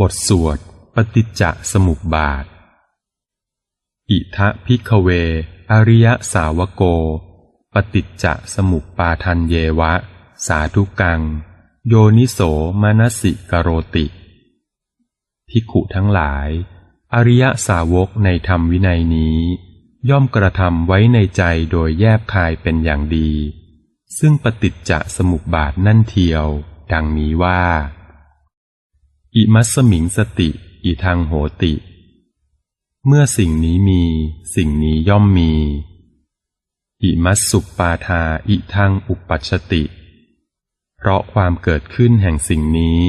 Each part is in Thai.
บทสวด ปฏิจจสมุปบาท อิทะพิกเว อริยสาวโก ปฏิจจสมุปปาทันเยวะ สาธุกัง โยนิโสมนสิกโรติภิกขุทั้งหลาย อริยสาวกในธรรมวินัยนี้ ย่อมกระทำไว้ในใจโดยแยบคายเป็นอย่างดี ซึ่งปฏิจจสมุปบาทนั่นเทียว ดังนี้ว่า อิมัสมิงสติ อิทังโหติ เมื่อสิ่งนี้มี สิ่งนี้ย่อมมี อิมัสสุปปาทาอิทังอุปัชติ เพราะความเกิดขึ้นแห่งสิ่งนี้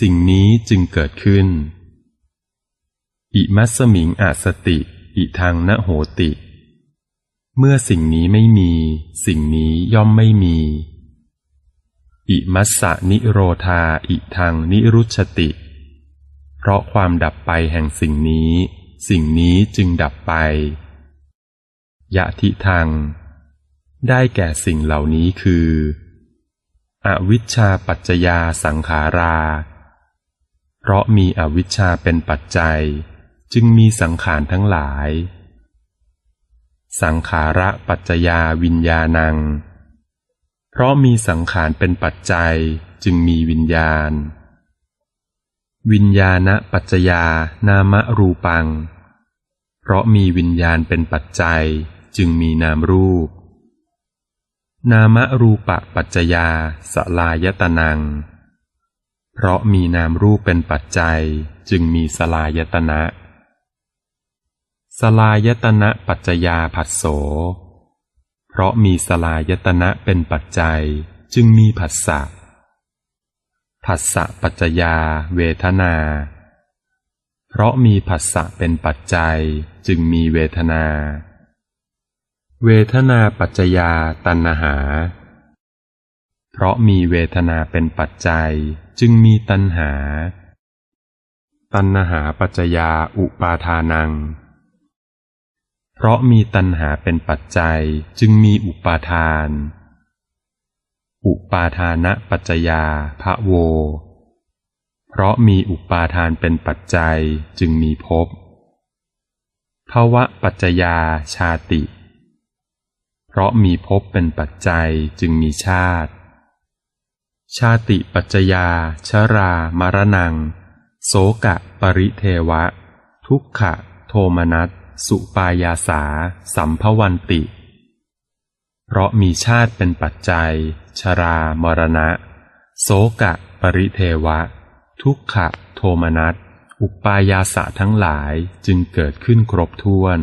สิ่งนี้จึงเกิดขึ้น อิมัสมิงอาสติ อิทังนโหติ เมื่อสิ่งนี้ไม่มี สิ่งนี้ย่อมไม่มีอิมัสสะนิโรธา อิทังนิรุชติ เพราะความดับไปแห่งสิ่งนี้ สิ่งนี้จึงดับไป ยะทิทังได้แก่สิ่งเหล่านี้คือ อวิชชาปัจจยาสังขารา เพราะมีอวิชชาเป็นปัจจัย จึงมีสังขารทั้งหลาย สังขาระปัจจยาวิญญาณัง เพราะมีสังขารเป็นปัจจัยจึงมีวิญญาณ วิญญาณปัจจยานามรูปัง เพราะมีวิญญาณเป็นปัจจัยจึงมีนามรูป นามรูปะปัจจยาสลายตนัง เพราะมีนามรูปเป็นปัจจัยจึงมีสลายตนะ สลายตนะปัจจยาผัสโส เพราะมีสลายตนะเป็นปัจจัยจึงมีผัสสะ ผัสสะปัจจยาเวทนา เพราะมีผัสสะเป็นปัจจัยจึงมีเวทนา เวทนาปัจจยาตัณหา เพราะมีเวทนาเป็นปัจจัยจึงมีตัณหา ตัณหาปัจจยาอุปาทานัง เพราะมีตัณหาเป็นปัจจัยจึงมีอุปาทาน อุปาทานะปัจจยาภะโว เพราะมีอุปาทานเป็นปัจจัยจึงมีภพภาวะปัจจยาชาติ เพราะมีภพเป็นปัจจัยจึงมีชาติ ชาติปัจจยาชรามรณัง โสกะปริเทวะ ทุกขะ โทมนัส สุปายาสา สัมภวันติ เพราะมีชาติเป็นปัจจัย ชรามรณะ โสกะ ปริเทวะ ทุกขะ โทมนัส อุปายาสะทั้งหลายจึงเกิดขึ้นครบถ้วน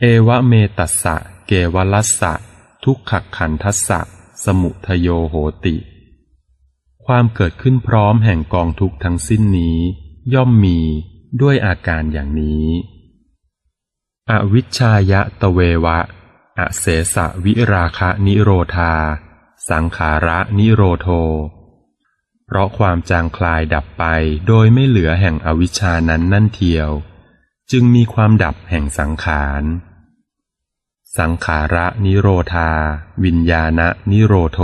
เอวะเมตัสสะ เกวลัสสะ ทุกขขันทัสสะ สมุทโยโหติ ความเกิดขึ้นพร้อมแห่งกองทุกทั้งสิ้นนี้ ย่อมมีด้วยอาการอย่างนี้ อวิชชายะตะเววะ อเสสะวิราคะนิโรธา สังขาระนิโรโท เพราะความจางคลายดับไปโดยไม่เหลือแห่งอวิชชานั้นนั่นเทียว จึงมีความดับแห่งสังขาร สังขาระนิโรธา วิญญาณนิโรโท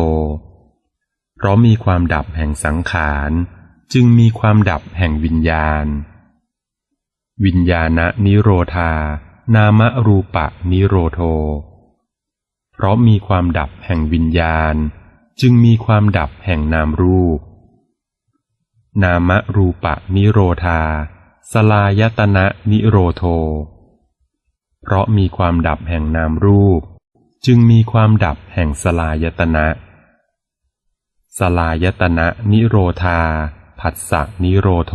เพราะมีความดับแห่งสังขารจึงมีความดับแห่งวิญญาณ วิญญาณนิโรธา นามรูปะนิโรโท เพราะมีความดับแห่งวิญญาณ จึงมีความดับแห่งนามรูป นามรูปะนิโรธา สลายตนะนิโรโท เพราะมีความดับแห่งนามรูป จึงมีความดับแห่งสลายตนะ สลายตนะนิโรธา ผัสสะนิโรโท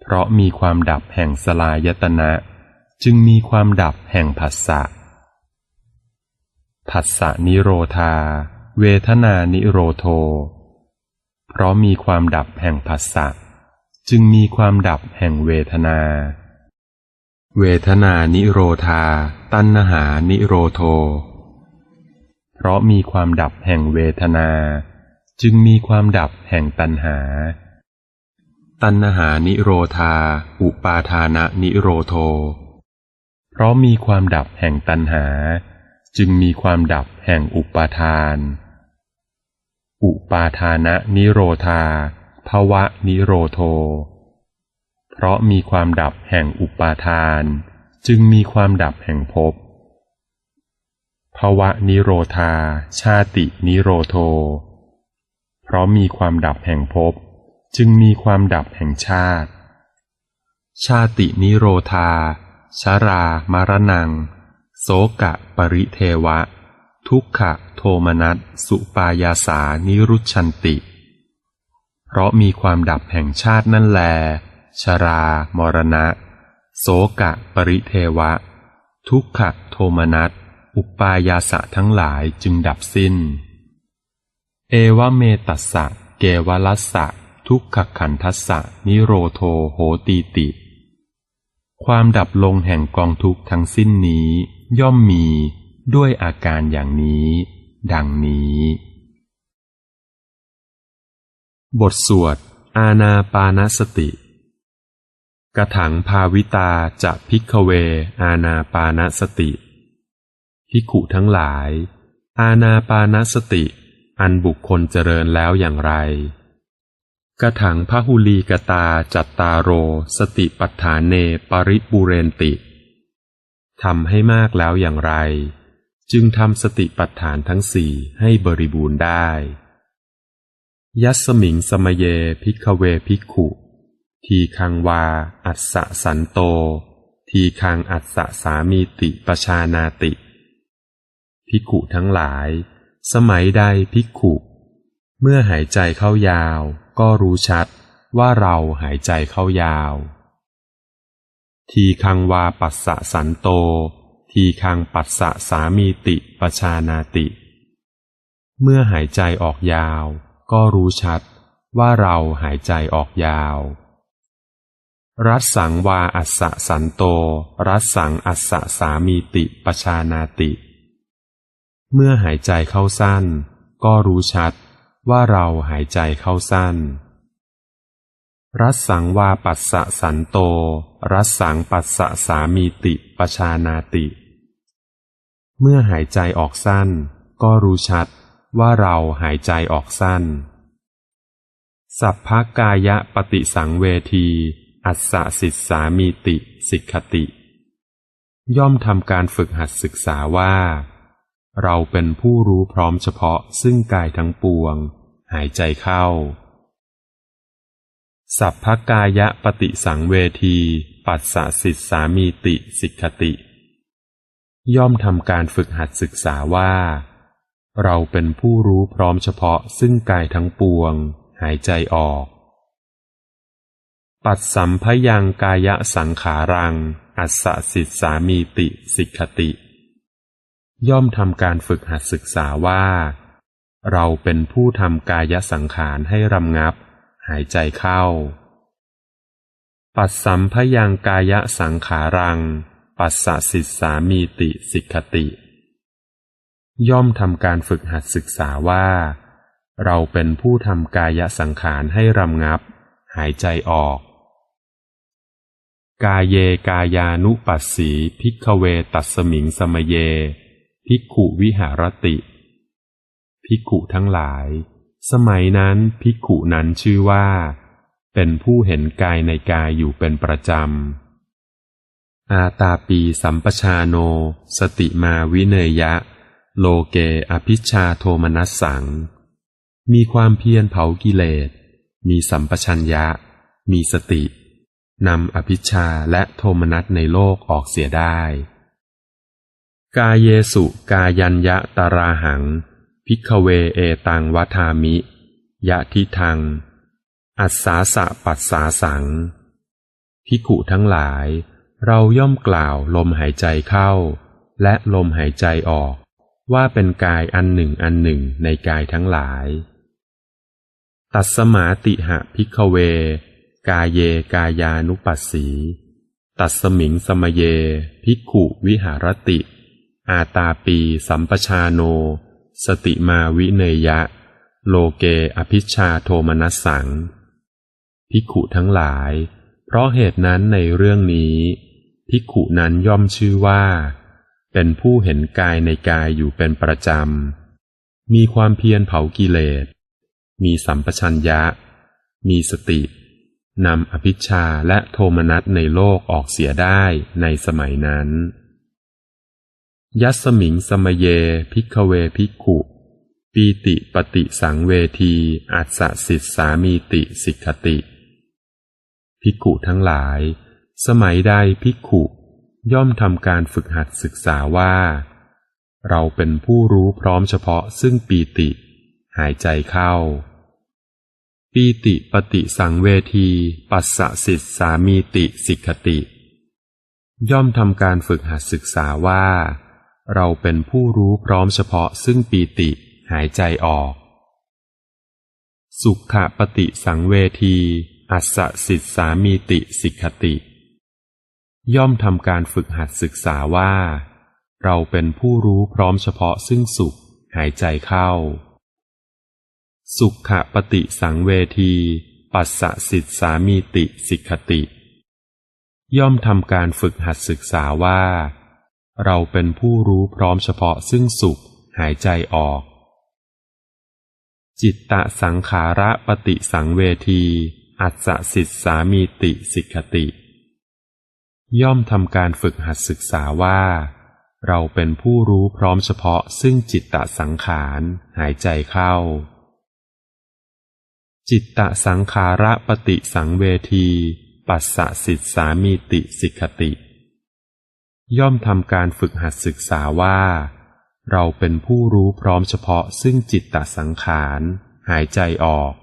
เพราะมีความดับแห่งสลายตนะ จึงมีความดับแห่งผัสสะ ผัสสะนิโรธา เวทนานิโรโท เพราะมีความดับแห่งผัสสะจึงมีความดับแห่งเวทนา เวทนานิโรธา ตัณหานิโรโท เพราะมีความดับแห่งเวทนา จึงมีความดับแห่งตัณหา ตัณหานิโรธา อุปาทานะนิโรโท เพราะมีความดับแห่งตัณหา จึงมีความดับแห่งอุปาทาน อุปาทานะนิโรธาภวะนิโรโท เพราะมีความดับแห่งอุปาทาน จึงมีความดับแห่งภพภวะนิโรธา ชาตินิโรโท เพราะมีความดับแห่งภพจึงมีความดับแห่งชาติ ชาตินิโรธา ชารามารนัง โสกะปริเทวะ ทุกขะโทมนัสสุปายาสานิรุชันติ เพราะมีความดับแห่งชาตินั่นแล ชรา มรณะ โสกะปริเทวะ ทุกขะโทมนัสอุปายาสะทั้งหลายจึงดับสิ้น เอวเมตัสสะ เกวลัสสะ ทุกขขันทัสสะ นิโรโทโหตีติ ความดับลงแห่งกองทุกข์ทั้งสิ้นนี้ย่อมมีด้วยอาการอย่างนี้ ดังนี้ บทสวด อาณาปานสติกระถังภาวิตาจะพิกเว อาณาปานสติพิกุทั้งหลาย อาณาปานสติ อันบุคคลเจริญแล้วอย่างไร กระถังพหุลีกตาจัตตาโร สติปัฏฐานเนปริปุเรนติทำให้มากแล้วอย่างไร จึงทำสติปัฏฐานทั้งสี่ให้บริบูรณ์ได้ ยัสมิงสมเยพิกเวพิกขุ ทีคังวา อัสสะสันโต ทีคังอัสสะสามีติปชานาติ พิกขุทั้งหลาย สมัยใดพิกขุ เมื่อหายใจเข้ายาว ก็รู้ชัดว่าเราหายใจเข้ายาว ทีคังวาปัสสะสันโต ทีคังปัสสะสามีติปชานาติ เมื่อหายใจออกยาว ก็รู้ชัดว่าเราหายใจออกยาว รัสสังวาอัสสะสันโต รัสสังอัสสะสามีติปชานาติ เมื่อหายใจเข้าสั้น ก็รู้ชัด ว่าเราหายใจเข้าสั้น รัสสังวาปัสสะสันโต รัสสังปัสสะสามีติปชานาติ เมื่อหายใจออกสั้น ก็รู้ชัดว่าเราหายใจออกสั้น สัพพกายะปฏิสังเวที อัสสะสิสามีติ สิกขติ ย่อมทำการฝึกหัดศึกษาว่า เราเป็นผู้รู้พร้อมเฉพาะซึ่งกายทั้งปวง หายใจเข้า สัพพกายะปฏิสังเวที ปัสสะสิสามีติสิกขติ ย่อมทำการฝึกหัดศึกษาว่า เราเป็นผู้รู้พร้อมเฉพาะซึ่งกายทั้งปวง หายใจออก ปัดสัมพยังกายะสังขารัง อัสสะสิสามีติสิกขติ ย่อมทำการฝึกหัดศึกษาว่า เราเป็นผู้ทำกายสังขารให้รำงับ หายใจเข้า ปัดสัมพยังกายสังขารัง ปัสสะสิสามีติสิกขติ ย่อมทำการฝึกหัดศึกษาว่า เราเป็นผู้ทำกายสังขารให้รำงับ หายใจออกกายเยกายานุปัสสีพิกเวตัสมิงสมเย พิกขุวิหารติพิกขุทั้งหลาย สมัยนั้นพิกขุนั้นชื่อว่า เป็นผู้เห็นกายในกายอยู่เป็นประจำ อาตาปีสัมปชาโน สติมาวิเนยะ โลเกอภิชาโทมนัสสัง มีความเพียรเผากิเลส มีสัมปชัญญะ มีสติ นำอภิชาและโทมนัสในโลกออกเสียได้ กาเยสุกายัญยะตราหัง พิกเวเอตังวัธามิ ยะทิทัง อัสสาสะปัสสาสัง พิกุทั้งหลาย เราย่อมกล่าวลมหายใจเข้า และลมหายใจออก ว่าเป็นกายอันหนึ่งอันหนึ่งในกายทั้งหลาย ตัสมาติหะพิกเว กายเยกายานุปัสสี ตัสมิงสมเย พิกุวิหารติ อาตาปีสัมปชาโน สติมาวิเนยะ โลเกอภิชาโทมนัสสัง พิกขุทั้งหลาย เพราะเหตุนั้นในเรื่องนี้ พิกขุนั้นย่อมชื่อว่า เป็นผู้เห็นกายในกายอยู่เป็นประจำ มีความเพียรเผากิเลส มีสัมปชัญญะ มีสตินำอภิชาและโทมนัสในโลกออกเสียได้ในสมัยนั้น ยัสมิงสมเยพิกเวพิกขุปีติปฏิสังเวทีอัสสิทสามีติสิกขติ พิกุทั้งหลาย สมัยใดพิกุย่อมทำการฝึกหัดศึกษาว่า เราเป็นผู้รู้พร้อมเฉพาะซึ่งปีติ หายใจเข้า ปีติปฏิสังเวทีปัสสะสิทสามีติสิกขติ ย่อมทำการฝึกหัดศึกษาว่า เราเป็นผู้รู้พร้อมเฉพาะซึ่งปีติหายใจออก สุขปฏิสังเวที อัสสิทสามีติสิกขติ ย่อมทำการฝึกหัดศึกษาว่า เราเป็นผู้รู้พร้อมเฉพาะซึ่งสุขหายใจเข้า สุขปฏิสังเวที ปัสสะสิทสามีติสิกขติ ย่อมทำการฝึกหัดศึกษาว่า เราเป็นผู้รู้พร้อมเฉพาะซึ่งสุขหายใจออก จิตตะสังขาระปฏิสังเวที อัสสิทสามีติสิกขติ ย่อมทำการฝึกหัดศึกษาว่า เราเป็นผู้รู้พร้อมเฉพาะซึ่งจิตตะสังขารหายใจเข้า จิตตะสังขาระปฏิสังเวที ปัสสะสิทสามีติสิกขติ ย่อมทำการฝึกหัดศึกษาว่า เราเป็นผู้รู้พร้อมเฉพาะซึ่งจิตตสังขาร หายใจออก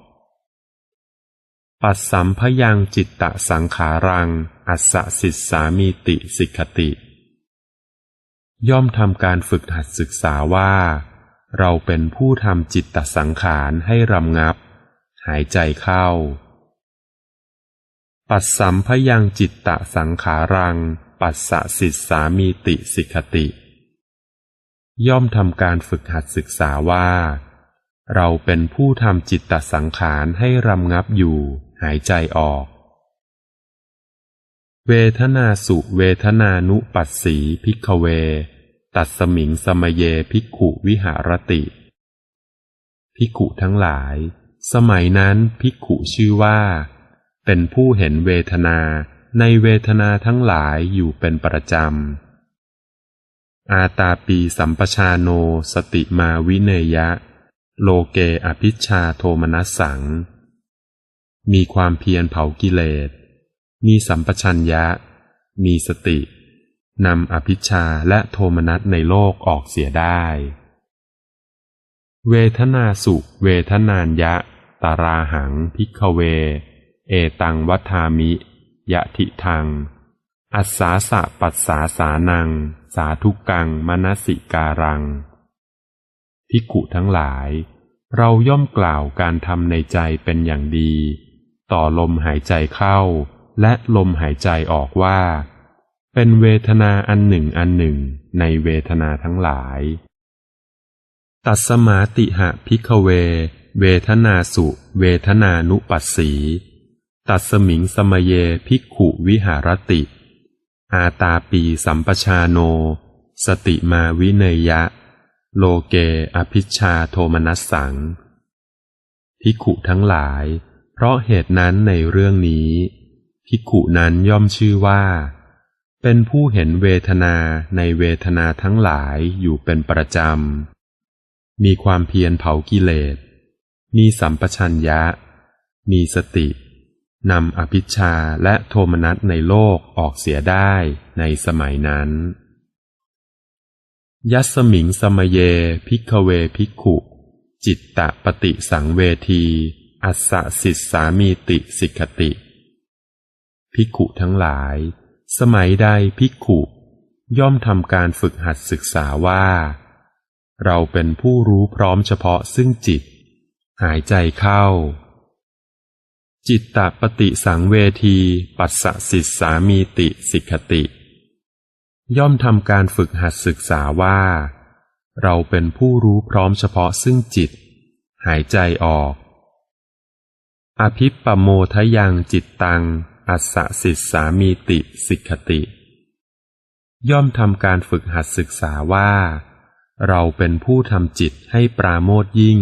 ปัสสัมพยังจิตตสังขารัง อัสสะสิสามีติสิกขติ ย่อมทำการฝึกหัดศึกษาว่า เราเป็นผู้ทำจิตตสังขารให้รำงับ หายใจเข้า ปัสสัมพยังจิตตสังขารัง ปัสสะสิสามีติสิกติ ย่อมทำการฝึกหัดศึกษาว่า เราเป็นผู้ทำจิตตสังขารให้รำงับอยู่ หายใจออก เวทนาสุเวทนานุปัสสีพิกเว ตัดสมิงสมเยพิกขุวิหารติ พิกขุทั้งหลาย สมัยนั้นภิกขุชื่อว่า เป็นผู้เห็นเวทนา ในเวทนาทั้งหลายอยู่เป็นประจำ อาตาปีสัมปชาโนสติมาวิเนยะ โลเกอภิชาโทมนัสสัง มีความเพียรเผากิเลส มีสัมปชัญญะ มีสติ นำอภิชาและโทมนัสในโลกออกเสียได้ เวทนาสุเวทนานยะ ตาราหังพิกเว เอตังวัฏามิ ยะทิทัง อัสสาสะปัสสาสานัง สาธุกังมนสิการังพิกุทั้งหลาย เราย่อมกล่าวการทำในใจเป็นอย่างดี ต่อลมหายใจเข้า และลมหายใจออกว่า เป็นเวทนาอันหนึ่งอันหนึ่งในเวทนาทั้งหลาย ตัสมาติหะพิกเว เวทนาสุ เวทนานุปัสสี ตัสมิงสมเยภิกขุวิหารติ อาตาปีสัมปชาโน สติมาวิเนยะ โลเกอภิชาโทมนัสสัง ภิกขุทั้งหลาย เพราะเหตุนั้นในเรื่องนี้ ภิกขุนั้นย่อมชื่อว่า เป็นผู้เห็นเวทนาในเวทนาทั้งหลายอยู่เป็นประจำ มีความเพียรเผากิเลส มีสัมปชัญญะ มีสติ นำอภิชาและโทมนัสในโลกออกเสียได้ในสมัยนั้น ยัสมิงสมเยพิกเวพิกขุ จิตตะปฏิสังเวที อัสสะสิสสามีติสิกติ พิกขุทั้งหลาย สมัยใดพิกขุย่อมทำการฝึกหัดศึกษาว่า เราเป็นผู้รู้พร้อมเฉพาะซึ่งจิต หายใจเข้า จิตตปฏิสังเวที ปัสสะสิสามีติสิกขติ ย่อมทำการฝึกหัดศึกษาว่า เราเป็นผู้รู้พร้อมเฉพาะซึ่งจิต หายใจออก อภิปปโมทยิ่งหายใจเข้าปัสสัมพยังจิตตัง อัสสะสิสามีติสิกขติ ย่อมทำการฝึกหัดศึกษาว่า เราเป็นผู้ทำจิตให้ปราโมทยิ่ง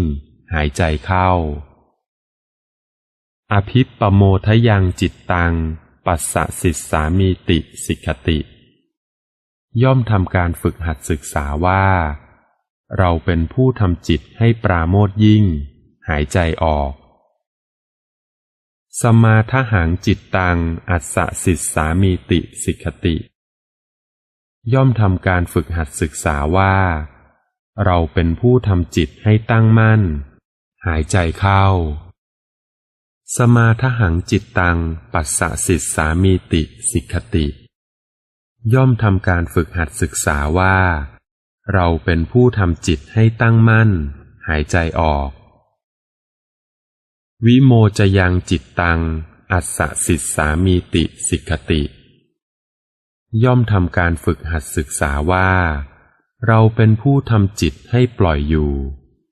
หายใจเข้า ปัสสัมพยังจิตตัง อภิปโมทยังจิตตัง ปัสสะสิสามีติสิกขติ ย่อมทำการฝึกหัดศึกษาว่า เราเป็นผู้ทำจิตให้ปราโมทยิ่ง หายใจออก สมาทหังจิตตัง อัสสะสิสามีติสิกขติ ย่อมทำการฝึกหัดศึกษาว่า เราเป็นผู้ทำจิตให้ตั้งมั่น หายใจเข้า สมาทหังจิตตัง ปัสสะสิสามีติสิกขติ ย่อมทำการฝึกหัดศึกษาว่า เราเป็นผู้ทำจิตให้ตั้งมั่น หายใจออก วิโมจะยังจิตตัง อัสสะสิสามีติสิกขติ ย่อมทำการฝึกหัดศึกษาว่า เราเป็นผู้ทำจิตให้ปล่อยอยู่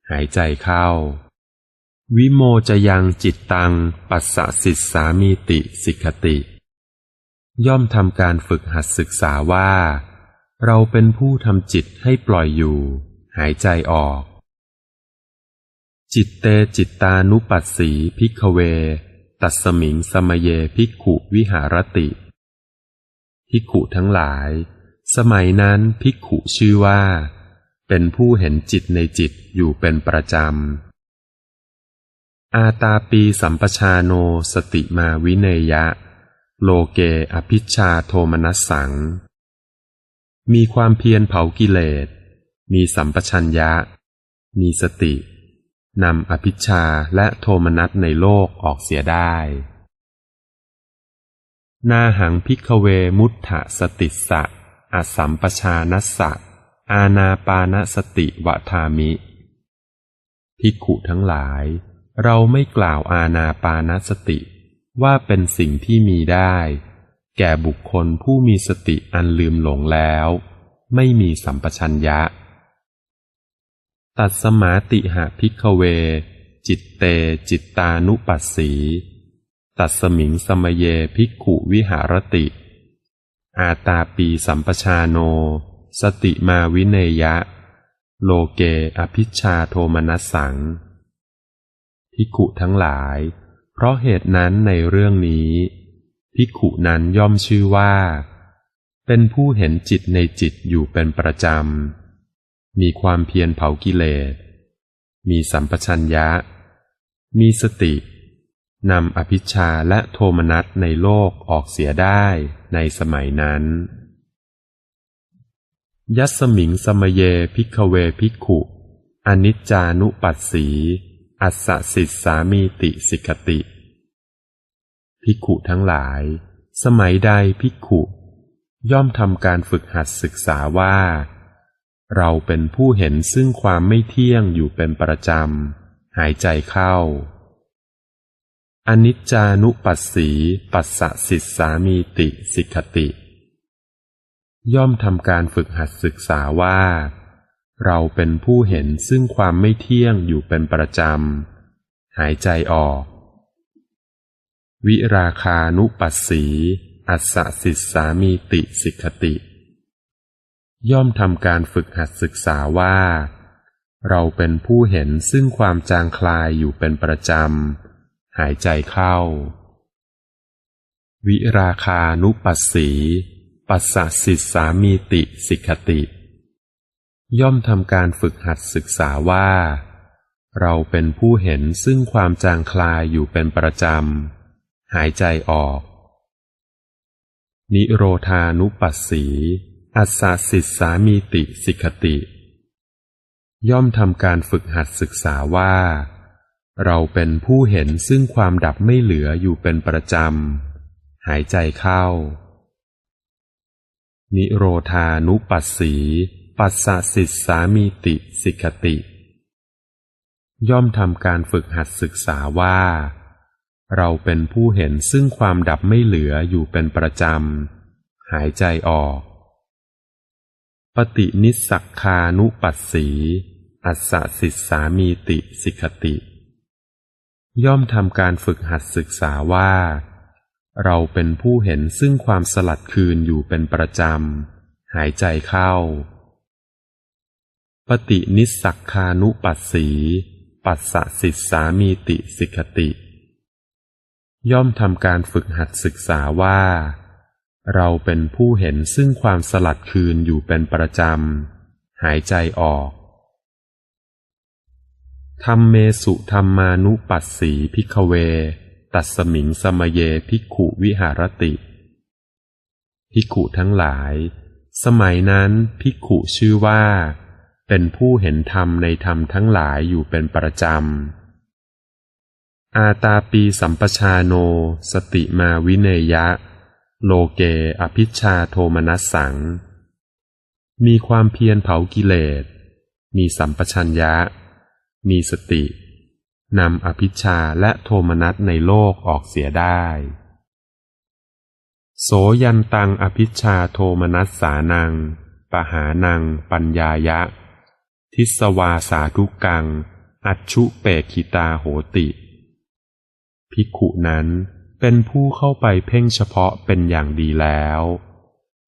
หายใจเข้า วิโมจะยังจิตตัง ปัสสะสิสามีติสิกขติ ย่อมทำการฝึกหัดศึกษาว่า เราเป็นผู้ทำจิตให้ปล่อยอยู่ หายใจออก จิตเตจิตตานุปัสสีพิกเว ตัสมิงสมเยพิกขุวิหารติ พิกขุทั้งหลาย สมัยนั้นพิกขุชื่อว่า เป็นผู้เห็นจิตในจิตอยู่เป็นประจำ อาตาปีสัมปชาโนสติมาวิเนยะ โลเกอภิชาโทมนัสสัง มีความเพียรเผากิเลส มีสัมปชัญญะ มีสติ นำอภิชาและโทมนัสในโลกออกเสียได้ นาหังพิกเวมุตถสติสะอสัมปชานัสสะ อาณาปานสติวะทามิภิกขุทั้งหลาย เราไม่กล่าวอาณาปานสติ ว่าเป็นสิ่งที่มีได้ แก่บุคคลผู้มีสติอันลืมหลงแล้ว ไม่มีสัมปชัญญะ ตัดสมาติหะพิกเว จิตเตจิตตานุปัสสี ตัดสมิงสมเยพิกขุวิหารติ อาตาปีสัมปชาโน สติมาวิเนยะ โลเกอภิชาโทมนัสสัง ภิกขุทั้งหลาย เพราะเหตุนั้นในเรื่องนี้ ภิกขุนั้นย่อมชื่อว่า เป็นผู้เห็นจิตในจิตอยู่เป็นประจำ มีความเพียรเผากิเลส มีสัมปชัญญะ มีสติ นำอภิชาและโทมนัสในโลกออกเสียได้ในสมัยนั้น ยัสมิงสมเยพิกเวพิกขุอนิจจานุปัสสี อัสสสิสามีติสิกติ ภิกขุทั้งหลาย สมัยใดภิกขุ ย่อมทำการฝึกหัดศึกษาว่า เราเป็นผู้เห็นซึ่งความไม่เที่ยงอยู่เป็นประจำ หายใจเข้า อนิจจานุปัสสีปัสสสิสามีติสิกติ ย่อมทำการฝึกหัดศึกษาว่า เราเป็นผู้เห็นซึ่งความไม่เที่ยงอยู่เป็นประจำ หายใจออก วิราคานุปัสสี อัสสสิสามีติสิกขติ ย่อมทำการฝึกหัดศึกษาว่า เราเป็นผู้เห็นซึ่งความจางคลายอยู่เป็นประจำ หายใจเข้า วิราคานุปัสสี ปัสสสิสามีติสิกขติ ย่อมทำการฝึกหัดศึกษาว่า เราเป็นผู้เห็นซึ่งความจางคลายอยู่เป็นประจำ หายใจออก นิโรธานุปัสสี อัสสสิสามีติสิกติ ย่อมทำการฝึกหัดศึกษาว่า เราเป็นผู้เห็นซึ่งความดับไม่เหลืออยู่เป็นประจำ หายใจเข้า นิโรธานุปัสสี ปัสสะสิสามีติสิกติ ย่อมทำการฝึกหัดศึกษาว่า เราเป็นผู้เห็นซึ่งความดับไม่เหลืออยู่เป็นประจำ หายใจออก ปฏินิสักคานุปัสสีอัสสะสิสามีติสิกติ ย่อมทำการฝึกหัดศึกษาว่า เราเป็นผู้เห็นซึ่งความสลัดคืนอยู่เป็นประจำ หายใจเข้า ปฏินิสักคานุปัสสี ปัสสะสิสามีติสิกติ ย่อมทำการฝึกหัดศึกษาว่า เราเป็นผู้เห็นซึ่งความสลัดคืนอยู่เป็นประจำ หายใจออกธรรมเมสุธรรมานุปัสสีพิกเว ตัสมิงสมเยภิกขุวิหารติภิกขุทั้งหลาย สมัยนั้นภิกขุชื่อว่า เป็นผู้เห็นธรรมในธรรมทั้งหลายอยู่เป็นประจำ อาตาปีสัมปชาโน สติมาวิเนยะ โลเกอภิชาโทมนัสสัง มีความเพียรเผากิเลส มีสัมปชัญญะ มีสติ นำอภิชาและโทมนัสในโลกออกเสียได้ โสยันตังอภิชาโทมนัสสานังปหานังปัญญายะ ทิสวาสาทุกัง อัจฉุเปกิตาโหติ ภิกขุนั้นเป็นผู้เข้าไปเพ่งเฉพาะเป็นอย่างดีแล้ว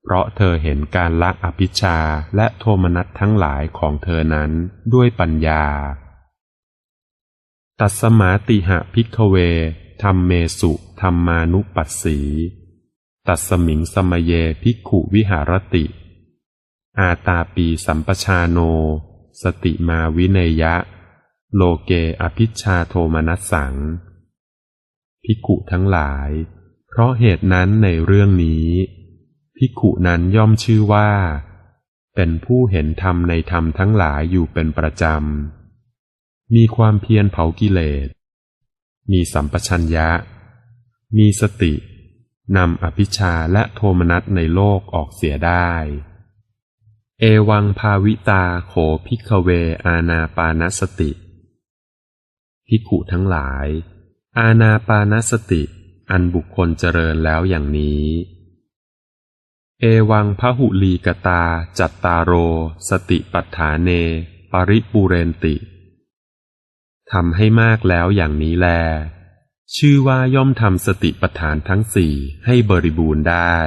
เพราะเธอเห็นการละอภิชาและโทมนัสทั้งหลายของเธอนั้นด้วยปัญญา ตัสมาติหะพิกเวธรรมเมสุธรรมานุปัสสี ตัสมิงสมเยภิกขุวิหารติ อาตาปีสัมปชาโน สติมาวิเนยะ โลเกอภิชาโทมนัสสังภิกุทั้งหลาย เพราะเหตุนั้นในเรื่องนี้ภิกุนั้นย่อมชื่อว่า เป็นผู้เห็นธรรมในธรรมทั้งหลายอยู่เป็นประจำ มีความเพียรเผากิเลส มีสัมปชัญญะ มีสตินำอภิชาและโทมนัสในโลกออกเสียได้ เอวังภาวิตาโขพิกเวอาณาปานสติภิกุทั้งหลาย อาณาปานสติ อันบุคคลเจริญแล้วอย่างนี้ เอวังพหุลีกตาจัตตารโร สติปัฏฐานเน ปริปูเรนติทำให้มากแล้วอย่างนี้แล ชื่อว่าย่อมทำสติปัฏฐานทั้งสี่ให้บริบูรณ์ได้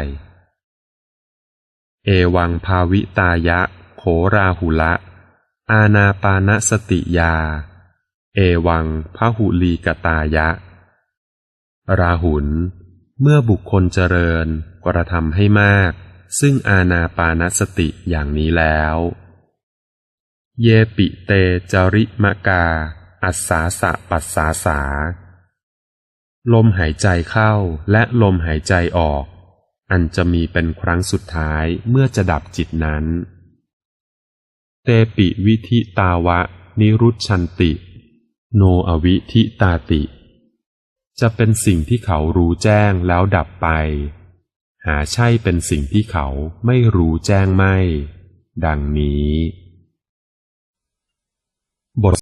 เอวังภาวิตายะ โขราหุละ อาณาปานสติยา เอวังพหุลีกตายะ ราหุลเมื่อบุคคลเจริญกระทำให้มาก ซึ่งอาณาปานสติอย่างนี้แล้ว เยปิเตจริมกา อัสสาสะปัสสาสา ลมหายใจเข้าและลมหายใจออก อันจะมีเป็นครั้งสุดท้ายเมื่อจะดับจิตนั้น เตปิวิธิตาวะ นิรุชันติ โนอวิธิตาติ จะเป็นสิ่งที่เขารู้แจ้งแล้วดับไป หาใช่เป็นสิ่งที่เขาไม่รู้แจ้งไม่ ดังนี้ บท